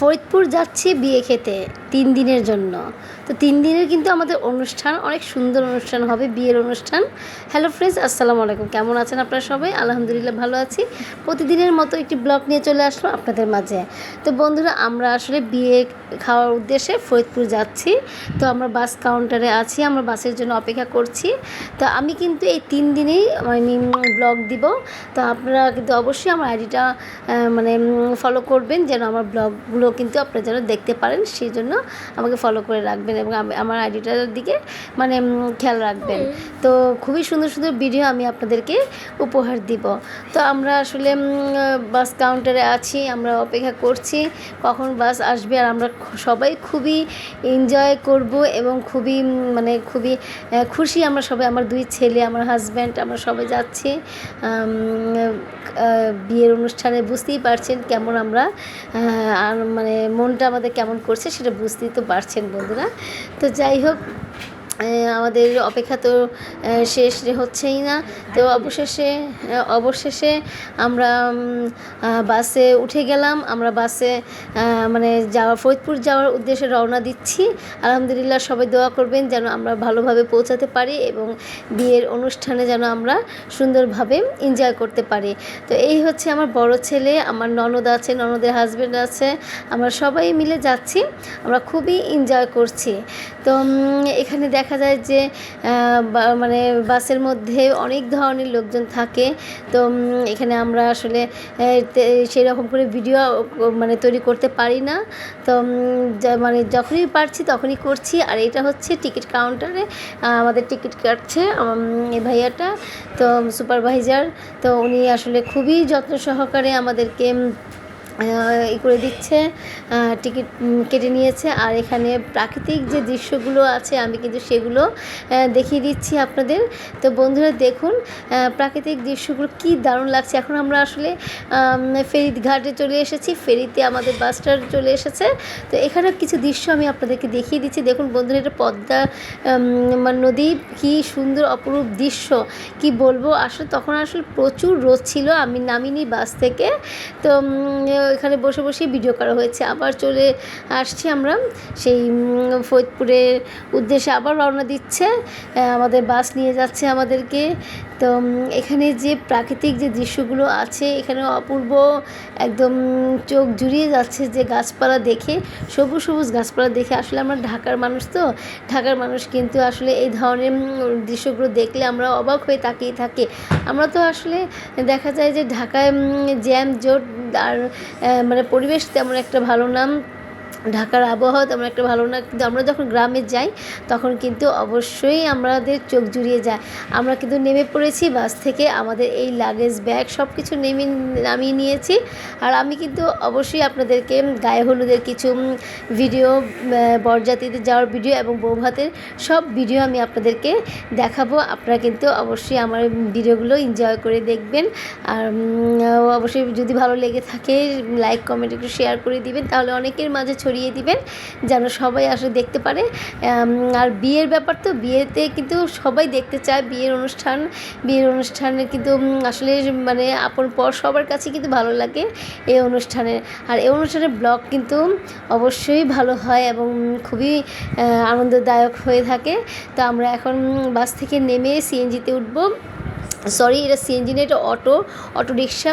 ফরিদপুর যাচ্ছি বিয়ে খেতে। তিন দিনের জন্য। তো তিন দিনের কিন্তু আমাদের অনুষ্ঠান, অনেক সুন্দর অনুষ্ঠান হবে, বিয়ের অনুষ্ঠান। হ্যালো ফ্রেন্ডস আসসালামু আলাইকুম। কেমন আছেন আপনারা সবাই? আলহামদুলিল্লাহ ভালো আছি। প্রতিদিনের মতো একটি ব্লগ নিয়ে চলে আসলো আপনাদের মাঝে। তো বন্ধুরা, আমরা আসলে বিয়ে খাওয়ার উদ্দেশ্যে ফরিদপুর যাচ্ছি। তো আমরা বাস কাউন্টারে আছি, আমরা বাসের জন্য অপেক্ষা করছি। তো আমি কিন্তু এই তিন দিনেই আমি ব্লগ দিব। তো আপনারা কিন্তু অবশ্যই আমার আইডিটা মানে ফলো করবেন, যেন আমার ব্লগগুলো কিন্তু আপনারা যেন দেখতে পারেন। সেই জন্য আমাকে ফলো করে রাখবেন এবং আমার আইডিটার দিকে মানে খেয়াল রাখবেন। তো খুবই সুন্দর সুন্দর ভিডিও আমি আপনাদেরকে উপহার দিব। তো আমরা আসলে বাস কাউন্টারে আছি আমরা অপেক্ষা করছি কখন বাস আসবে আর আমরা সবাই খুবই এনজয় করব এবং খুবই মানে খুবই খুশি আমরা সবাই আমার দুই ছেলে আমার হাজব্যান্ড আমরা সবাই যাচ্ছি। বিয়ের অনুষ্ঠানে বুঝতেই পারছেন কেমন আমরা আর মানে মনটা আমাদের কেমন করছে সেটা বুঝতেই তো পারছেন বন্ধুরা। তো যাই হোক আমাদের অপেক্ষা তো শেষ হচ্ছেই না। তো অবশেষে অবশেষে আমরা বাসে উঠে গেলাম। আমরা বাসে মানে যাওয়া ফরিদপুর যাওয়ার উদ্দেশ্যে রওনা দিচ্ছি। আলহামদুলিল্লাহ সবাই দোয়া করবেন যেন আমরা ভালোভাবে পৌঁছাতে পারি এবং বিয়ের অনুষ্ঠানে যেন আমরা সুন্দরভাবে এনজয় করতে পারি। তো এই হচ্ছে আমার বড় ছেলে আমার ননদ আছে ননদের হাজব্যান্ড আছে। আমরা সবাই মিলে যাচ্ছি। আমরা খুবই এনজয় করছি। তো এখানে দেখা যায় যে মানে বাসের মধ্যে অনেক ধরনের লোকজন থাকে। তো এখানে আমরা আসলে সেই রকম করে ভিডিও মানে তৈরি করতে পারি না। তো মানে যখনই পারছি তখনই করছি। আর এটা হচ্ছে টিকিট কাউন্টারে আমাদের টিকিট কাটছে এই ভাইয়াটা, তো সুপারভাইজার তো উনি আসলে খুবই যত্ন সহকারে আমাদেরকে ই করে দিচ্ছে টিকিট কেটে নিয়েছে। আর এখানে প্রাকৃতিক যে দৃশ্যগুলো আছে আমি কিন্তু সেগুলো দেখিয়ে দিচ্ছি আপনাদের। তো বন্ধুরা দেখুন প্রাকৃতিক দৃশ্যগুলো কি দারুণ লাগছে। এখন আমরা আসলে আম, ফেরি ঘাটে চলে এসেছি। ফেরিতে আমাদের বাসটা চলে এসেছে। তো এখানে কিছু দৃশ্য আমি আপনাদেরকে দেখিয়ে দিচ্ছি। দেখুন বন্ধুরা এটা পদ্মা মানে নদী কি সুন্দর অপরূপ দৃশ্য। কি বলব আসলে তখন আসলে প্রচুর রোদ ছিল। আমি নামিনি বাস থেকে। তো এখানে বসে বসে ভিডিও করা হয়েছে। আবার চলে আসছি আমরা সেই ফরিদপুরের উদ্দেশ্যে আবার রওনা দিচ্ছে। আমাদের বাস নিয়ে যাচ্ছে আমাদেরকে। তো এখানে যে প্রাকৃতিক যে দৃশ্যগুলো আছে, এখানে অপূর্ব একদম চোখ জুড়িয়ে যাচ্ছে যে গাছপালা দেখে, সবুজ সবুজ গাছপালা দেখে। আসলে আমরা ঢাকার মানুষ তো, ঢাকার মানুষ কিন্তু আসলে এই ধরনের দৃশ্যগুলো দেখলে আমরা অবাক হয়ে তাকিয়ে থাকি। আমরা তো আসলে দেখা যায় যে ঢাকায় জ্যাম জোট আর মানে পরিবেশ তেমন একটা ভালো না। ঢাকার আবহাওয়া তেমন একটা ভালো না কিন্তু আমরা যখন গ্রামে যাই তখন কিন্তু অবশ্যই আমাদের চোখ জুড়িয়ে যায়। আমরা কিন্তু নেমে পড়েছি বাস থেকে আমাদের এই লাগেজ ব্যাগ সব কিছু নেমে নামিয়ে নিয়েছি। আর আমি কিন্তু অবশ্যই আপনাদেরকে গায়ে হলুদের কিছু ভিডিও আহ, বরযাত্রীতে যাওয়ার ভিডিও এবং বৌভাতের সব ভিডিও আমি আপনাদেরকে দেখাবো। আপনারা কিন্তু অবশ্যই আমার ভিডিওগুলো এনজয় করে দেখবেন। আর অবশ্যই যদি ভালো লেগে থাকে লাইক কমেন্ট একটু শেয়ার করে দিবেন তাহলে অনেকের মাঝে ছড়িয়ে দিবেন, যেন সবাই আসলে দেখতে পারে। আর বিয়ের ব্যাপার তো, বিয়েতে কিন্তু সবাই দেখতে চায়। বিয়ের অনুষ্ঠান, বিয়ের অনুষ্ঠানে কিন্তু আসলে মানে আপন পর সবার কাছে কিন্তু ভালো লাগে এই অনুষ্ঠানে। আর এই অনুষ্ঠানের ব্লগ কিন্তু অবশ্যই ভালো হয় এবং খুবই আনন্দদায়ক হয়ে থাকে। তো আমরা এখন বাস থেকে নেমে সিএনজিতে উঠবো। সরি, এটা সিএনজি না, এটা অটো। Auto rickshaw